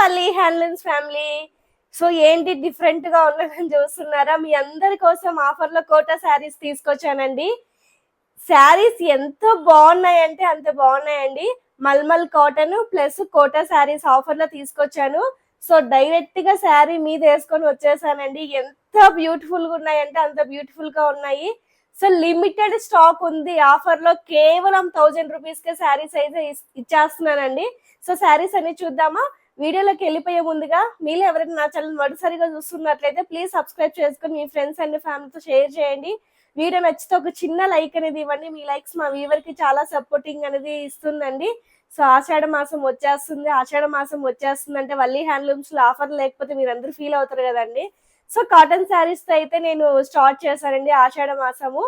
Valli handlooms family. So ఏంటి డిఫరెంట్గా ఉన్నదని చూస్తున్నారా? మీ అందరి కోసం ఆఫర్లో కోటా శారీస్ తీసుకొచ్చానండి. శారీస్ ఎంత బాగున్నాయంటే అంత బాగున్నాయండి. Mulmul cotton plus Kota saris ఆఫర్లో తీసుకొచ్చాను. సో డైరెక్ట్గా శారీ మీద వేసుకొని వచ్చేసానండి. ఎంత బ్యూటిఫుల్గా ఉన్నాయంటే అంత బ్యూటిఫుల్గా ఉన్నాయి. సో లిమిటెడ్ స్టాక్ ఉంది. ఆఫర్లో కేవలం థౌజండ్ రూపీస్ కే శారీస్ అయితే ఇచ్చేస్తున్నానండి. సో శారీస్ అన్ని చూద్దామా? వీడియోలోకి వెళ్ళిపోయే ముందుగా మీరు ఎవరైనా నా ఛానల్ మొదటిసారిగా చూస్తున్నట్లయితే ప్లీజ్ సబ్స్క్రైబ్ చేసుకుని మీ ఫ్రెండ్స్ అండ్ ఫ్యామిలీతో షేర్ చేయండి. వీడియో నచ్చితే ఒక చిన్న లైక్ అనేది ఇవ్వండి. మీ లైక్స్ మా వీవర్కి చాలా సపోర్టింగ్ అనేది ఇస్తుందండి. సో ఆషాఢ మాసం వచ్చేస్తుంది. ఆషాఢ మాసం వచ్చేస్తుంది అంటే వల్లి హ్యాండ్లూమ్స్లో ఆఫర్ లేకపోతే మీరు అందరూ ఫీల్ అవుతారు కదండి. సో కాటన్ శారీస్తో అయితే నేను స్టార్ట్ చేశానండి ఆషాఢ మాసము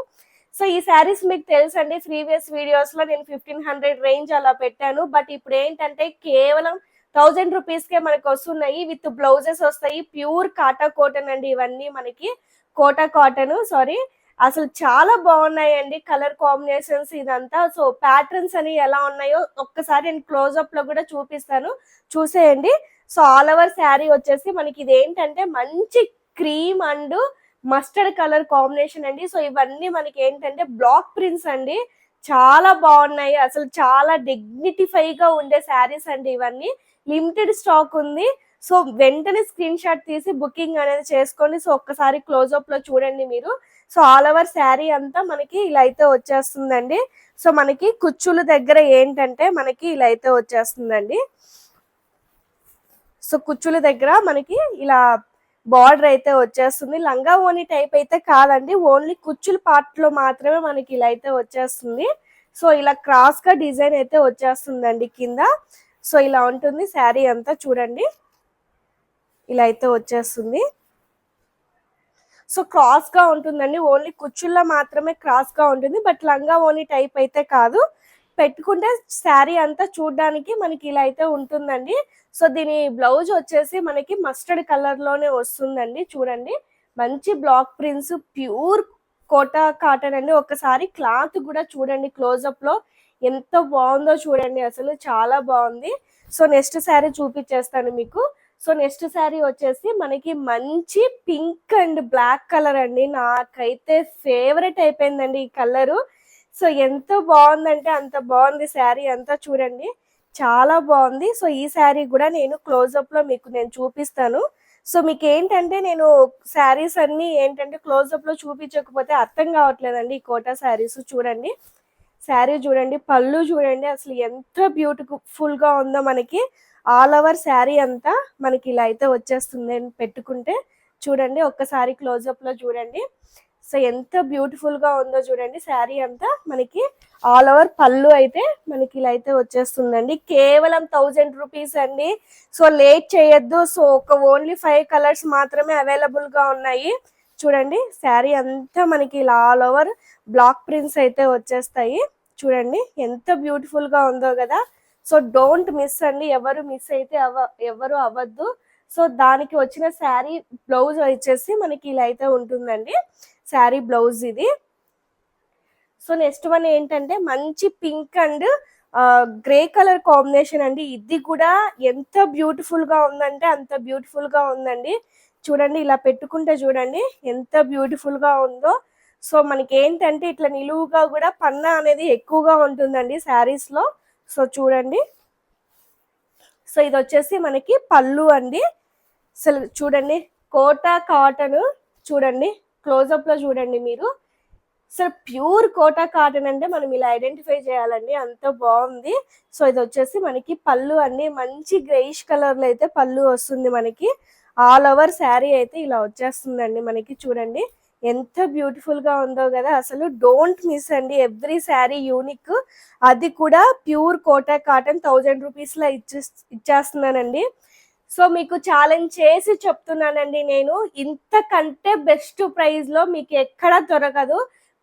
సో ఈ శారీస్ మీకు తెలుసండి ప్రీవియస్ వీడియోస్లో నేను ఫిఫ్టీన్ హండ్రెడ్ రేంజ్ అలా పెట్టాను. బట్ ఇప్పుడు ఏంటంటే కేవలం థౌజండ్ రూపీస్ కే మనకు వస్తున్నాయి. విత్ బ్లౌజెస్ వస్తాయి. ప్యూర్ కాటా కాటన్ అండి ఇవన్నీ మనకి. Kota cotton sari. అసలు చాలా బాగున్నాయండి కలర్ కాంబినేషన్స్ ఇదంతా. సో ప్యాటర్న్స్ అని ఎలా ఉన్నాయో ఒక్కసారి నేను క్లోజ్అప్లో కూడా చూపిస్తాను. చూసేయండి. సో ఆల్ ఓవర్ శారీ వచ్చేసి మనకి ఇది ఏంటంటే మంచి cream and mustard colour combination అండి. సో ఇవన్నీ మనకి ఏంటంటే బ్లాక్ ప్రింట్స్ అండి. చాలా బాగున్నాయి. అసలు చాలా డిగ్నిటిఫై గా ఉండే శారీస్ అండి ఇవన్నీ. లిమిటెడ్ స్టాక్ ఉంది. సో వెంటనే స్క్రీన్ షాట్ తీసి బుకింగ్ అనేది చేసుకొని సో ఒక్కసారి క్లోజ్అప్లో చూడండి మీరు. సో ఆల్ ఓవర్ శారీ అంతా మనకి ఇలా అయితే వచ్చేస్తుందండి. సో మనకి కుచ్చుల దగ్గర ఏంటంటే మనకి ఇలా అయితే వచ్చేస్తుందండి. సో కుచ్చుల దగ్గర మనకి ఇలా బార్డర్ అయితే వచ్చేస్తుంది. లంగా ఓని టైప్ అయితే కాదండి. ఓన్లీ కుచ్చుల పార్ట్లో మాత్రమే మనకి ఇలా అయితే వచ్చేస్తుంది. సో ఇలా క్రాస్గా డిజైన్ అయితే వచ్చేస్తుందండి కింద. సో ఇలా ఉంటుంది శారీ అంతా చూడండి. ఇలా అయితే వచ్చేస్తుంది. సో క్రాస్గా ఉంటుందండి. ఓన్లీ కుచ్చుల్లో మాత్రమే క్రాస్గా ఉంటుంది. బట్ లంగా ఓన్లీ టైప్ అయితే కాదు. పెట్టుకుంటే శారీ అంతా చూడడానికి మనకి ఇలా అయితే ఉంటుందండి. సో దీని బ్లౌజ్ వచ్చేసి మనకి మస్టర్డ్ కలర్లోనే వస్తుందండి. చూడండి. మంచి block prints pure Kota cotton అండి. ఒకసారి క్లాత్ కూడా చూడండి. క్లోజప్లో ఎంత బాగుందో చూడండి అసలు చాలా బాగుంది. సో నెక్స్ట్ శారీ చూపించేస్తాను మీకు. సో నెక్స్ట్ శారీ వచ్చేసి మనకి మంచి పింక్ అండ్ బ్లాక్ కలర్ అండి. నాకైతే ఫేవరెట్ అయిపోయిందండి ఈ కలరు. సో ఎంత బాగుందంటే అంత బాగుంది శారీ అంతా చూడండి. చాలా బాగుంది. సో ఈ శారీ కూడా నేను క్లోజప్లో మీకు నేను చూపిస్తాను. సో మీకు ఏంటంటే నేను శారీస్ అన్నీ ఏంటంటే క్లోజప్లో చూపించకపోతే అర్థం కావట్లేదండి ఈ కోటా శారీస్ చూడండి. శారీ చూడండి పళ్ళు చూడండి అసలు ఎంత బ్యూటిఫుల్గా ఉందో మనకి. ఆల్ ఓవర్ శారీ అంతా మనకి ఇలా అయితే వచ్చేస్తుంది అని పెట్టుకుంటే చూడండి ఒక్కసారి క్లోజప్లో చూడండి. సో ఎంత బ్యూటిఫుల్గా ఉందో చూడండి శారీ అంతా మనకి ఆల్ ఓవర్ పళ్ళు అయితే మనకి ఇలా అయితే వచ్చేస్తుందండి. కేవలం థౌజండ్ రూపీస్ అండి. సో లేట్ చేయొద్దు. సో ఒక ఓన్లీ ఫైవ్ కలర్స్ మాత్రమే అవైలబుల్గా ఉన్నాయి. చూడండి శారీ అంతా మనకి ఇలా ఆల్ ఓవర్ బ్లాక్ ప్రింట్స్ అయితే వచ్చేస్తాయి. చూడండి ఎంత బ్యూటిఫుల్గా ఉందో కదా. సో డోంట్ మిస్ అండి. ఎవరు మిస్ అయితే అవ ఎవరు అవ్వద్దు. సో దానికి వచ్చిన శారీ బ్లౌజ్ వచ్చేసి మనకి ఇలా అయితే ఉంటుందండి. శారీ బ్లౌజ్ ఇది. సో నెక్స్ట్ వన్ ఏంటంటే మంచి pink and grey colour combination అండి. ఇది కూడా ఎంత బ్యూటిఫుల్గా ఉందంటే అంత బ్యూటిఫుల్గా ఉందండి. చూడండి ఇలా పెట్టుకుంటే చూడండి ఎంత బ్యూటిఫుల్గా ఉందో. సో మనకి ఏంటంటే ఇట్లా నిలువుగా కూడా పన్న అనేది ఎక్కువగా ఉంటుందండి శారీస్లో. సో చూడండి. సో ఇది వచ్చేసి మనకి పళ్ళు అండి. అసలు చూడండి కోటా కాటన్ చూడండి క్లోజప్లో చూడండి మీరు. అసలు ప్యూర్ కోటా కాటన్ అంటే మనం ఇలా ఐడెంటిఫై చేయాలండి అంత బాగుంది. సో ఇది వచ్చేసి మనకి పళ్ళు అన్ని మంచి గ్రేయిష్ కలర్లో అయితే పళ్ళు వస్తుంది మనకి. ఆల్ ఓవర్ శారీ అయితే ఇలా వచ్చేస్తుందండి మనకి చూడండి. ఎంత బ్యూటిఫుల్గా ఉందో కదా. అసలు డోంట్ మిస్ అండి ఎవ్రీ శారీ యూనిక్ అది కూడా ప్యూర్ కోటా కాటన్ థౌజండ్ రూపీస్లో ఇచ్చే ఇచ్చేస్తున్నానండి. సో మీకు ఛాలెంజ్ చేసి చెప్తున్నానండి నేను. ఇంతకంటే బెస్ట్ ప్రైస్లో మీకు ఎక్కడ దొరకదు.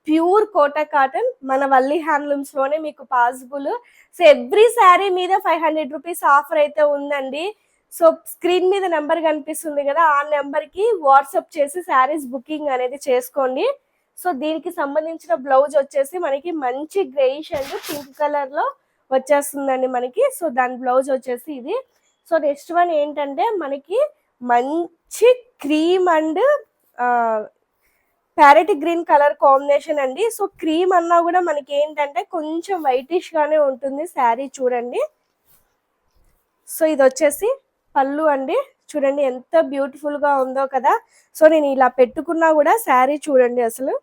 ప్యూర్ కోటా కాటన్ మన వల్లి హ్యాండ్లూమ్స్లోనే మీకు పాసిబుల్ సో ఎవ్రీ శారీ మీద ఫైవ్ హండ్రెడ్ రూపీస్ ఆఫర్ అయితే ఉందండి. సో స్క్రీన్ మీద నెంబర్ కనిపిస్తుంది కదా ఆ నెంబర్కి వాట్సాప్ చేసి శారీస్ బుకింగ్ అనేది చేసుకోండి. సో దీనికి సంబంధించిన బ్లౌజ్ వచ్చేసి మనకి మంచి గ్రేయిష్ అండ్ పింక్ కలర్లో వచ్చేస్తుందండి మనకి. సో దాని బ్లౌజ్ వచ్చేసి ఇది. సో నెక్స్ట్ వన్ ఏంటంటే మనకి మంచి cream and parrot green colour combination అండి. సో క్రీమ్ అన్నా కూడా మనకి ఏంటంటే కొంచెం వైటిష్ గానే ఉంటుంది శారీ చూడండి. సో ఇది వచ్చేసి పళ్ళు అండి. చూడండి ఎంత బ్యూటిఫుల్గా ఉందో కదా. సో నేను ఇలా పెట్టుకున్నా కూడా శారీ చూడండి అసలు.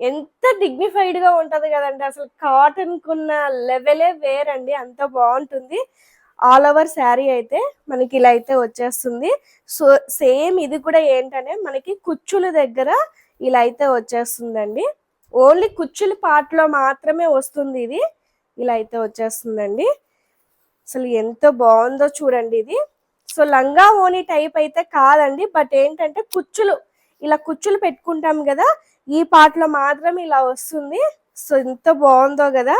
ఎంత డిగ్నిఫైడ్గా ఉంటది కదండి. అసలు కాటన్ కున్న లెవెలే వేరండి. అంత బాగుంటుంది. ఆల్ ఓవర్ శారీ అయితే మనకి ఇలా అయితే వచ్చేస్తుంది. సో సేమ్ ఇది కూడా ఏంటనే మనకి కుచ్చుల దగ్గర ఇలా అయితే వచ్చేస్తుందండి. ఓన్లీ కుచ్చుల part మాత్రమే వస్తుంది ఇది. ఇలా అయితే వచ్చేస్తుందండి. అసలు ఎంత బాగుందో చూడండి ఇది. సో లంగా ఓని టైప్ అయితే కాదండి బట్ ఏంటంటే కుచ్చులు ఇలా కుచ్చులు పెట్టుకుంటాం కదా ఈ పాటలో మాత్రం ఇలా వస్తుంది. సో ఎంత బాగుందో కదా.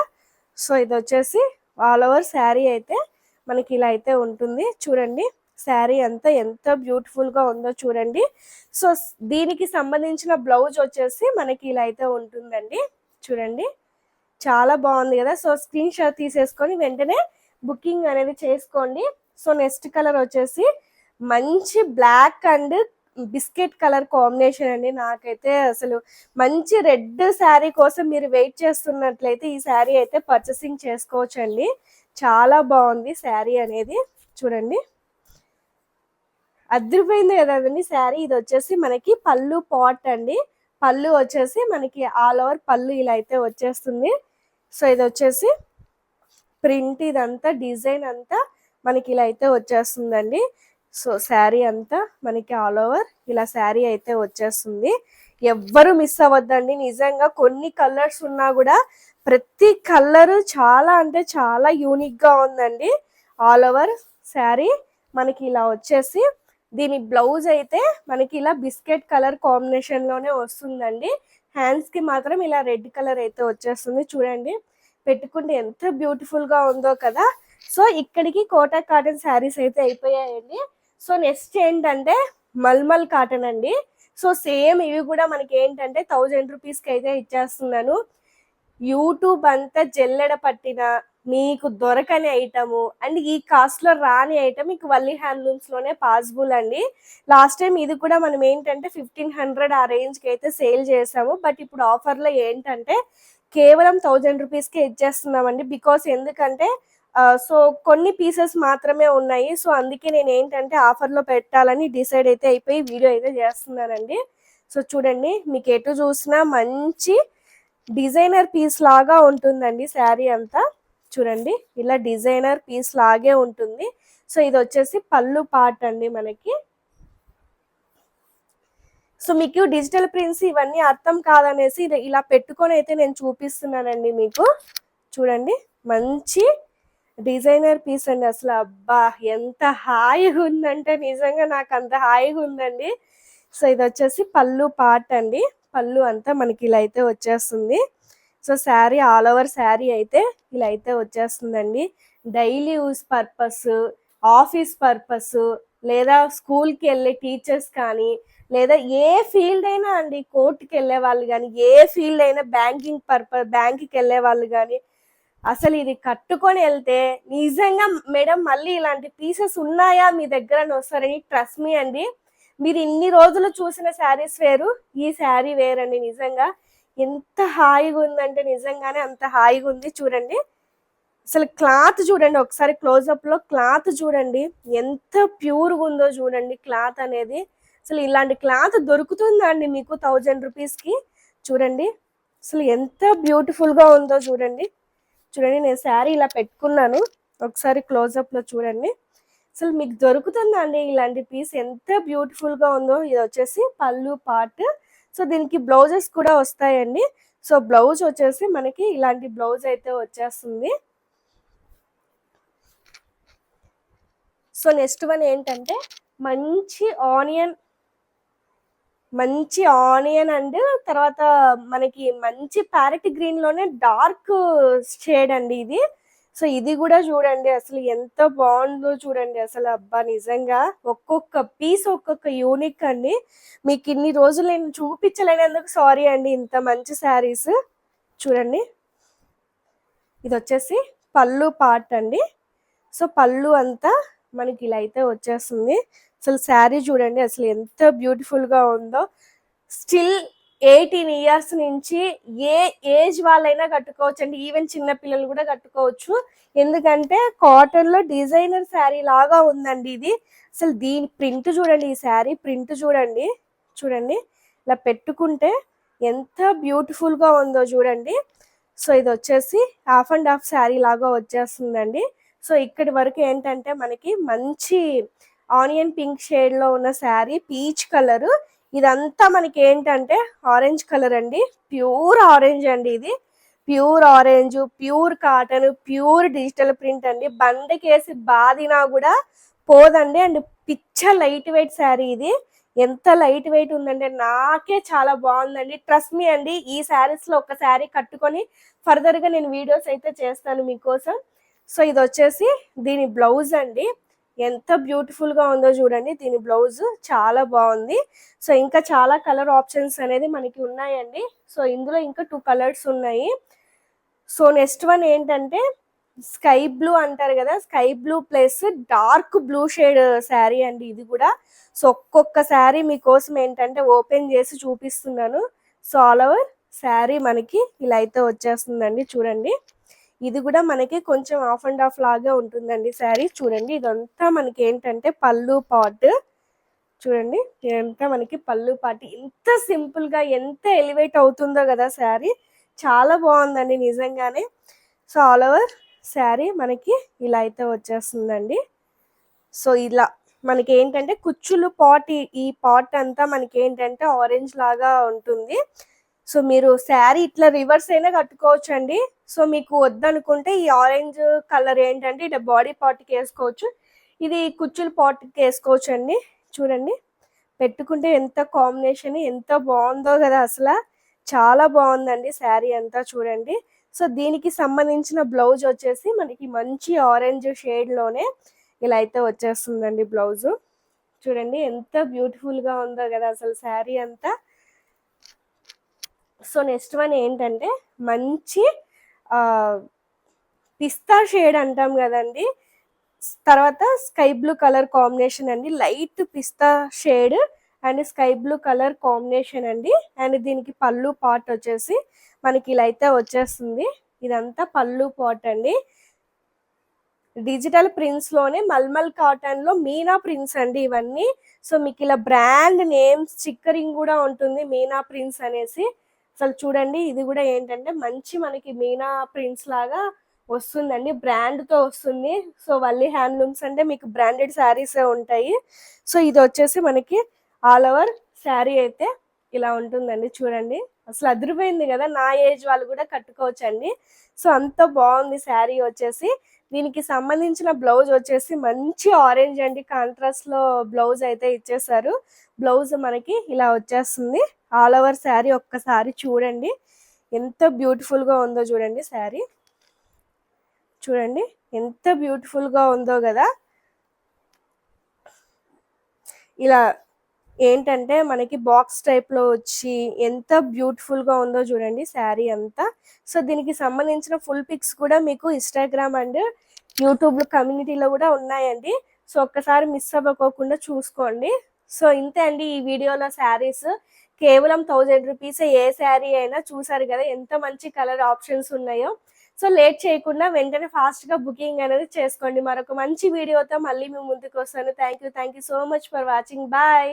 సో ఇది వచ్చేసి ఆల్ ఓవర్ శారీ అయితే మనకి ఇలా అయితే ఉంటుంది. చూడండి శారీ అంతా ఎంత బ్యూటిఫుల్గా ఉందో చూడండి. సో దీనికి సంబంధించిన బ్లౌజ్ వచ్చేసి మనకి ఇలా అయితే ఉంటుందండి. చూడండి చాలా బాగుంది కదా. సో స్క్రీన్ షాట్ తీసేసుకొని వెంటనే బుకింగ్ అనేది చేసుకోండి. సో నెక్స్ట్ కలర్ వచ్చేసి మంచి black and biscuit colour combination అండి. నాకైతే అసలు మంచి రెడ్ శారీ కోసం మీరు వెయిట్ చేస్తున్నట్లయితే ఈ శారీ అయితే పర్చేసింగ్ చేసుకోవచ్చు అండి చాలా బాగుంది శారీ అనేది. చూడండి. అదిరిపోయింది కదండి శారీ. ఇది వచ్చేసి మనకి పళ్ళు పాట్ అండి. పళ్ళు వచ్చేసి మనకి ఆల్ ఓవర్ పళ్ళు ఇలా అయితే వచ్చేస్తుంది. సో ఇది వచ్చేసి ప్రింట్ ఇదంతా డిజైన్ అంతా మనకి ఇలా అయితే వచ్చేస్తుందండి. సో శారీ అంతా మనకి ఆల్ ఓవర్ ఇలా శారీ అయితే వచ్చేస్తుంది. ఎవ్వరు మిస్ అవ్వద్దండి. నిజంగా కొన్ని కలర్స్ ఉన్నా కూడా ప్రతి కలర్ చాలా అంటే చాలా యూనిక్గా ఉందండి. ఆల్ ఓవర్ శారీ మనకి ఇలా వచ్చేసి దీని బ్లౌజ్ అయితే మనకి ఇలా బిస్కెట్ కలర్ కాంబినేషన్లోనే వస్తుందండి. హ్యాండ్స్కి మాత్రం ఇలా రెడ్ కలర్ అయితే వచ్చేస్తుంది. చూడండి. పెట్టుకుంటే ఎంత బ్యూటిఫుల్గా ఉందో కదా. సో ఇక్కడికి కోటా కాటన్ శారీస్ అయితే అయిపోయాయండి. సో నెక్స్ట్ ఏంటంటే మల్మల్ కాటన్ అండి. సో సేమ్ ఇవి కూడా మనకి ఏంటంటే థౌజండ్ రూపీస్కి అయితే ఇచ్చేస్తున్నాను. యూట్యూబ్ అంతా జల్లెడ పట్టిన మీకు దొరకని ఐటము అండ్ ఈ కాస్ట్లో రాని ఐటమ్ మీకు వల్లి హ్యాండ్లూమ్స్లోనే పాసిబుల్ అండి. లాస్ట్ టైం ఇది కూడా మనం ఏంటంటే ఫిఫ్టీన్ హండ్రెడ్ ఆ రేంజ్కి అయితే సేల్ చేసాము. బట్ ఇప్పుడు ఆఫర్లో ఏంటంటే కేవలం థౌజండ్ రూపీస్కే ఇచ్చేస్తున్నామండి. బికాస్ ఎందుకంటే సో కొన్ని పీసెస్ మాత్రమే ఉన్నాయి. సో అందుకే నేను ఏంటంటే ఆఫర్లో పెట్టాలని డిసైడ్ అయితే అయిపోయి వీడియో అయితే చేస్తున్నానండి. సో చూడండి మీకు ఎటు చూసినా మంచి డిజైనర్ పీస్ లాగా ఉంటుందండి శారీ అంతా. చూడండి ఇలా డిజైనర్ పీస్ లాగే ఉంటుంది. సో ఇది వచ్చేసి పళ్ళు పార్ట్ అండి మనకి. సో మీకు డిజిటల్ ప్రింట్స్ ఇవన్నీ అర్థం కాదనేసి ఇది ఇలా పెట్టుకొని అయితే నేను చూపిస్తున్నానండి మీకు. చూడండి మంచి డిజైనర్ పీస్ అండి అసలు. అబ్బా ఎంత హాయిగా ఉందంటే నిజంగా నాకు అంత హాయిగా ఉందండి. సో ఇది వచ్చేసి పళ్ళు పార్ట్ అండి. పళ్ళు అంతా మనకి ఇలా అయితే వచ్చేస్తుంది. So sari all over sari అయితే ఇలా అయితే వచ్చేస్తుందండి. Daily use purpose office purpose లేదా స్కూల్కి వెళ్ళే టీచర్స్ కానీ లేదా ఏ ఫీల్డ్ అయినా అండి కోర్టుకి వెళ్ళే వాళ్ళు కానీ ఏ ఫీల్డ్ అయినా బ్యాంకింగ్ పర్పస్ బ్యాంక్కి వెళ్ళే వాళ్ళు కానీ అసలు ఇది కట్టుకొని వెళ్తే నిజంగా మేడం మళ్ళీ ఇలాంటి పీసెస్ ఉన్నాయా మీ దగ్గర అని వస్తారని ట్రస్ట్ మీ అండి. మీరు ఇన్ని రోజులు చూసిన శారీస్ వేరు ఈ శారీ వేరండి నిజంగా. ఎంత హాయిగా ఉందంటే నిజంగానే అంత హాయిగా ఉంది చూడండి. అసలు క్లాత్ చూడండి ఒకసారి క్లోజప్లో క్లాత్ చూడండి ఎంత ప్యూర్గా ఉందో చూడండి క్లాత్ అనేది. అసలు ఇలాంటి క్లాత్ దొరుకుతుందా అండి మీకు థౌజండ్ రూపీస్కి చూడండి. అసలు ఎంత బ్యూటిఫుల్గా ఉందో చూడండి. చూడండి నేను శారీ ఇలా పెట్టుకున్నాను. ఒకసారి క్లోజప్లో చూడండి. అసలు మీకు దొరుకుతుందా అండి ఇలాంటి పీస్ ఎంత బ్యూటిఫుల్గా ఉందో? ఇది వచ్చేసి పళ్ళు పార్ట్. సో దీనికి బ్లౌజెస్ కూడా వస్తాయండి. సో బ్లౌజ్ వచ్చేసి మనకి ఇలాంటి బ్లౌజ్ అయితే వచ్చేస్తుంది. సో నెక్స్ట్ వన్ ఏంటంటే మంచి ఆనియన్ మంచి ఆనియన్ అండ్ తర్వాత మనకి మంచి ప్యారెట్ గ్రీన్లోనే డార్క్ షేడ్ అండి ఇది. సో ఇది కూడా చూడండి అసలు ఎంత బాగుందో చూడండి అసలు అబ్బా నిజంగా ఒక్కొక్క పీస్ ఒక్కొక్క యూనిక్ అండి. మీకు ఇన్ని రోజులు నేను చూపించలేనందుకు సారీ అండి ఇంత మంచి శారీస్. చూడండి. ఇది వచ్చేసి పళ్ళు పార్ట్ అండి. సో పళ్ళు అంతా మనకి ఇలా అయితే వచ్చేస్తుంది. అసలు శారీ చూడండి అసలు ఎంత బ్యూటిఫుల్గా ఉందో. స్టిల్ ఎయిటీన్ ఇయర్స్ నుంచి ఏ ఏజ్ వాళ్ళైనా కట్టుకోవచ్చు అండి ఈవెన్ చిన్న పిల్లలు కూడా కట్టుకోవచ్చు. ఎందుకంటే కాటన్లో డిజైనర్ శారీ లాగా ఉందండి ఇది. అసలు దీని ప్రింట్ చూడండి ఈ శారీ ప్రింట్ చూడండి చూడండి. ఇలా పెట్టుకుంటే ఎంత బ్యూటిఫుల్గా ఉందో చూడండి. సో ఇది వచ్చేసి హాఫ్ అండ్ హాఫ్ శారీ లాగా వచ్చేస్తుందండి. సో ఇక్కడి వరకు ఏంటంటే మనకి మంచి ఆనియన్ పింక్ షేడ్లో ఉన్న శారీ పీచ్ కలర్. ఇదంతా మనకి ఏంటంటే ఆరెంజ్ కలర్ అండి. ప్యూర్ ఆరెంజ్ అండి ఇది. Pure orange pure cotton pure digital print అండి. బండకేసి బాదినా కూడా పోదండి. అండ్ పిచ్చ లైట్ వెయిట్ శారీ ఇది. ఎంత లైట్ వెయిట్ ఉందంటే నాకే చాలా బాగుందండి. ట్రస్ట్ మీ అండి ఈ శారీస్లో ఒక శారీ కట్టుకొని ఫర్దర్గా నేను వీడియోస్ అయితే చేస్తాను మీకోసం. సో ఇది వచ్చేసి దీని బ్లౌజ్ అండి. ఎంత బ్యూటిఫుల్గా ఉందో చూడండి. దీని బ్లౌజ్ చాలా బాగుంది. సో ఇంకా చాలా కలర్ ఆప్షన్స్ అనేది మనకి ఉన్నాయండి. సో ఇందులో ఇంకా టూ కలర్స్ ఉన్నాయి. సో నెక్స్ట్ వన్ ఏంటంటే స్కై బ్లూ అంటారు కదా. Sky blue plus dark blue shade sari అండి ఇది కూడా. సో ఒక్కొక్క శారీ మీకోసం ఏంటంటే ఓపెన్ చేసి చూపిస్తున్నాను. సో ఆల్ ఓవర్ శారీ మనకి ఇలా అయితే వచ్చేస్తుందండి. చూడండి. ఇది కూడా మనకి కొంచెం ఆఫ్ అండ్ ఆఫ్ లాగా ఉంటుందండి శారీ. చూడండి ఇదంతా మనకి ఏంటంటే పళ్ళు పాట్. చూడండి ఇదంతా మనకి పళ్ళు పాటి. ఎంత సింపుల్గా ఎంత ఎలివేట్ అవుతుందో కదా శారీ. చాలా బాగుందండి నిజంగానే. సో ఆల్ ఓవర్ శారీ మనకి ఇలా అయితే వచ్చేస్తుందండి. సో ఇలా మనకి ఏంటంటే కుచ్చులు పాట్ ఈ పాట్ అంతా మనకి ఏంటంటే ఆరెంజ్ లాగా ఉంటుంది. సో మీరు శారీ ఇట్లా రివర్స్ అయినా కట్టుకోవచ్చు అండి సో మీకు వద్దనుకుంటే ఈ ఆరెంజ్ కలర్ ఏంటంటే ఇట్లా బాడీ పార్ట్కి వేసుకోవచ్చు. ఇది కుచ్చుల పార్ట్కి వేసుకోవచ్చు అండి చూడండి. పెట్టుకుంటే ఎంత కాంబినేషన్ ఎంత బాగుందో కదా అసలు. చాలా బాగుందండి శారీ అంతా చూడండి. సో దీనికి సంబంధించిన బ్లౌజ్ వచ్చేసి మనకి మంచి ఆరెంజ్ షేడ్లోనే ఇలా అయితే వచ్చేస్తుందండి బ్లౌజు చూడండి ఎంత బ్యూటిఫుల్గా ఉందో కదా అసలు శారీ అంతా. సో నెక్స్ట్ వన్ ఏంటంటే మంచి పిస్తా షేడ్ అంటాం కదండి. తర్వాత స్కై బ్లూ కలర్ కాంబినేషన్ అండి. Light pista shade and sky blue colour combination అండి. అండ్ దీనికి పళ్ళు పాట్ వచ్చేసి మనకి ఇలా అయితే వచ్చేస్తుంది. ఇదంతా పళ్ళు పాట్ అండి. డిజిటల్ ప్రింట్స్లోనే మల్మల్ కాటన్లో మీనా ప్రింట్స్ అండి ఇవన్నీ. సో మీకు ఇలా బ్రాండ్ నేమ్స్ స్టిక్కరింగ్ కూడా ఉంటుంది మీనా ప్రింట్స్ అనేసి. అసలు చూడండి ఇది కూడా ఏంటంటే మంచి మనకి మీనా ప్రింట్స్ లాగా వస్తుందండి బ్రాండ్తో వస్తుంది. సో వల్లి హ్యాండ్లూమ్స్ అంటే మీకు బ్రాండెడ్ శారీసే ఉంటాయి. సో ఇది వచ్చేసి మనకి ఆల్ ఓవర్ శారీ అయితే ఇలా ఉంటుందండి చూడండి. అసలు అదిరిపోయింది కదా నా ఏజ్ వాళ్ళు కూడా కట్టుకోవచ్చండి. సో అంత బాగుంది శారీ వచ్చేసి. దీనికి సంబంధించిన బ్లౌజ్ వచ్చేసి మంచి ఆరెంజ్ అండి కాంట్రాస్ట్లో బ్లౌజ్ అయితే ఇచ్చేసారు బ్లౌజ్ మనకి ఇలా వచ్చేస్తుంది. ఆల్ ఓవర్ శారీ ఒక్కసారి చూడండి. ఎంత బ్యూటిఫుల్గా ఉందో చూడండి శారీ. చూడండి ఎంత బ్యూటిఫుల్గా ఉందో కదా. ఇలా ఏంటంటే మనకి బాక్స్ టైప్లో వచ్చి ఎంత బ్యూటిఫుల్గా ఉందో చూడండి శారీ అంతా. సో దీనికి సంబంధించిన ఫుల్ పిక్స్ కూడా మీకు ఇన్స్టాగ్రామ్ అండ్ యూట్యూబ్ కమ్యూనిటీలో కూడా ఉన్నాయండి. సో ఒక్కసారి మిస్ అవ్వకోకుండా చూసుకోండి. సో ఇంతే అండి ఈ వీడియోలో శారీస్. కేవలం థౌజండ్ రూపీస్ ఏ శారీ అయినా చూసారు కదా ఎంత మంచి కలర్ ఆప్షన్స్ ఉన్నాయో. సో లేట్ చేయకుండా వెంటనే ఫాస్ట్గా బుకింగ్ అనేది చేసుకోండి. మరొక మంచి వీడియోతో మళ్ళీ మేము ముందుకు వస్తాను. Thank you thank you so much for watching bye